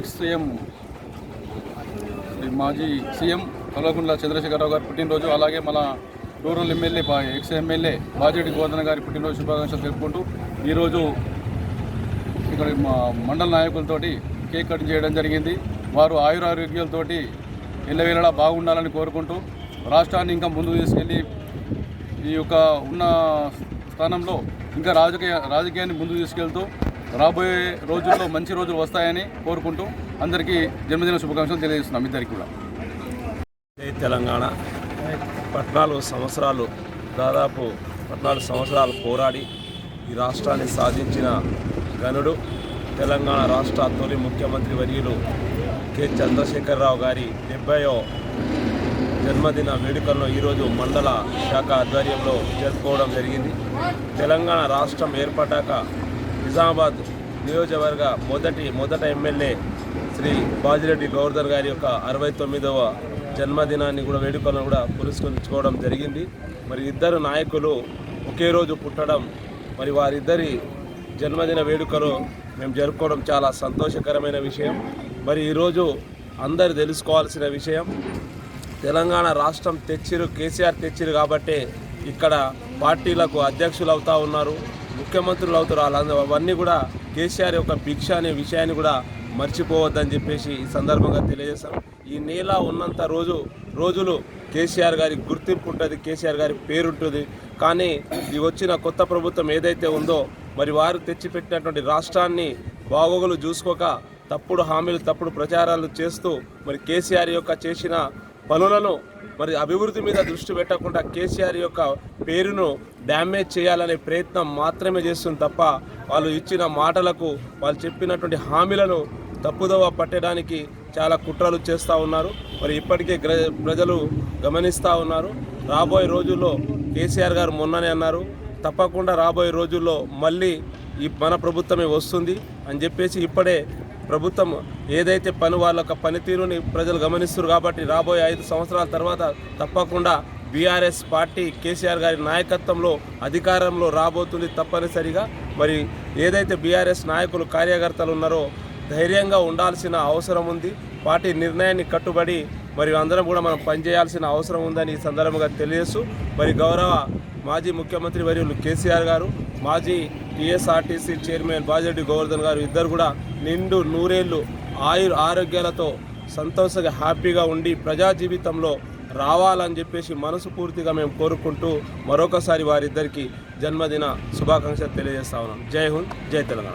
X CM మాజీ CM Kalvakuntla Chandrashekar Rao గారి పుట్టినరోజు అలాగే మన రూరల్ ఎమ్మెల్యే బా ఎక్స్ ఎమ్మెల్యే బాజిరెడ్డి గోవర్ధన్ గారి పుట్టినరోజు శుభాకాంక్షలు తెలుపుకుంటూ ఈరోజు ఇక్కడ మా మండల నాయకులతోటి కేక్ కట్ చేయడం జరిగింది. వారు ఆయురారోగ్యాలతోటి ఎల్లవేళలా బాగుండాలని కోరుకుంటూ రాష్ట్రాన్ని ఇంకా ముందుకు తీసుకెళ్ళి ఈ యొక్క ఉన్న స్థానంలో ఇంకా రాజకీయ రాజకీయాన్ని ముందుకు తీసుకెళ్తూ రాబోయే రోజుల్లో మంచి రోజులు వస్తాయని కోరుకుంటూ అందరికీ జన్మదిన శుభాకాంక్షలు తెలియజేస్తున్నాం ఇద్దరికి కూడా. తెలంగాణ. పద్నాలుగు సంవత్సరాలు దాదాపు పద్నాలుగు సంవత్సరాలు పోరాడి ఈ రాష్ట్రాన్ని సాధించిన గనుడు తెలంగాణ రాష్ట్ర తొలి ముఖ్యమంత్రి వర్యులు కె. చంద్రశేఖరరావు గారి డెబ్బయో జన్మదిన వేడుకలను ఈరోజు మండల శాఖ ఆధ్వర్యంలో జరుపుకోవడం జరిగింది. తెలంగాణ రాష్ట్రం ఏర్పడ్డాక నిజామాబాద్ నియోజకవర్గ మొదటి మొదట ఎమ్మెల్యే శ్రీ బాజిరెడ్డి గౌర్ధర్ గారి యొక్క అరవై తొమ్మిదవ జన్మదినాన్ని కూడా వేడుకలను కూడా పురస్కరించుకోవడం జరిగింది. మరి ఇద్దరు నాయకులు ఒకే రోజు పుట్టడం మరి వారిద్దరి జన్మదిన వేడుకలు మేము జరుపుకోవడం చాలా సంతోషకరమైన విషయం. మరి ఈరోజు అందరు తెలుసుకోవాల్సిన విషయం తెలంగాణ రాష్ట్రం తెచ్చిరు కేసీఆర్ తెచ్చిరు కాబట్టే ఇక్కడ పార్టీలకు అధ్యక్షులు అవుతా ఉన్నారు. ముఖ్యమంత్రులు అవుతారు. వాళ్ళందరూ అవన్నీ కూడా కేసీఆర్ యొక్క భిక్ష అనే విషయాన్ని కూడా మర్చిపోవద్దని చెప్పేసి ఈ సందర్భంగా తెలియజేస్తాం ఈ నేల ఉన్నంత రోజు రోజులు కేసీఆర్ గారి గుర్తింపు ఉంటుంది కేసీఆర్ గారి పేరుంటుంది. కానీ ఈ వచ్చిన కొత్త ప్రభుత్వం ఏదైతే ఉందో మరి వారు తెచ్చిపెట్టినటువంటి రాష్ట్రాన్ని బాగోగులు చూసుకోక తప్పుడు హామీలు తప్పుడు ప్రచారాలు చేస్తూ మరి కేసీఆర్ యొక్క చేసిన పనులను మరి అభివృద్ధి మీద దృష్టి పెట్టకుండా కేసీఆర్ యొక్క పేరును డ్యామేజ్ చేయాలనే ప్రయత్నం మాత్రమే చేస్తుంది తప్ప వాళ్ళు ఇచ్చిన మాటలకు వాళ్ళు చెప్పినటువంటి హామీలను తప్పుదోవ పట్టడానికి చాలా కుట్రలు చేస్తూ ఉన్నారు. మరి ఇప్పటికే గ్ర ప్రజలు గమనిస్తూ ఉన్నారు. రాబోయే రోజుల్లో కేసీఆర్ గారు మొన్ననే అన్నారు తప్పకుండా రాబోయే రోజుల్లో మళ్ళీ ఈ మన ప్రభుత్వమే వస్తుంది అని చెప్పేసి ఇప్పుడే ప్రభుత్వం ఏదైతే పని వాళ్ళ యొక్క పనితీరుని ప్రజలు గమనిస్తారు కాబట్టి రాబోయే ఐదు సంవత్సరాల తర్వాత తప్పకుండా బీఆర్ఎస్ పార్టీ కేసీఆర్ గారి నాయకత్వంలో అధికారంలో రాబోతుంది తప్పనిసరిగా. మరి ఏదైతే బీఆర్ఎస్ నాయకులు కార్యకర్తలు ఉన్నారో ధైర్యంగా ఉండాల్సిన అవసరం ఉంది. పార్టీ నిర్ణయాన్ని కట్టుబడి మరి అందరం కూడా మనం పనిచేయాల్సిన అవసరం ఉందని ఈ సందర్భంగా తెలియజేస్తూ మరి గౌరవ మాజీ ముఖ్యమంత్రి వర్యులు కేసీఆర్ గారు మాజీ టీఎస్ఆర్టీసీ చైర్మన్ బాజెడ్డి గోవర్ధన్ గారు ఇద్దరు కూడా నిండు నూరేళ్ళు ఆయుర్ ఆరోగ్యాలతో సంతోషంగా హ్యాపీగా ఉండి ప్రజా జీవితంలో రావాలని చెప్పేసి మనసుపూర్తిగా మేము కోరుకుంటూ మరొకసారి వారిద్దరికి జన్మదిన శుభాకాంక్షలు తెలియజేస్తా ఉన్నాం. జై హింద్ జై తెలంగాణ.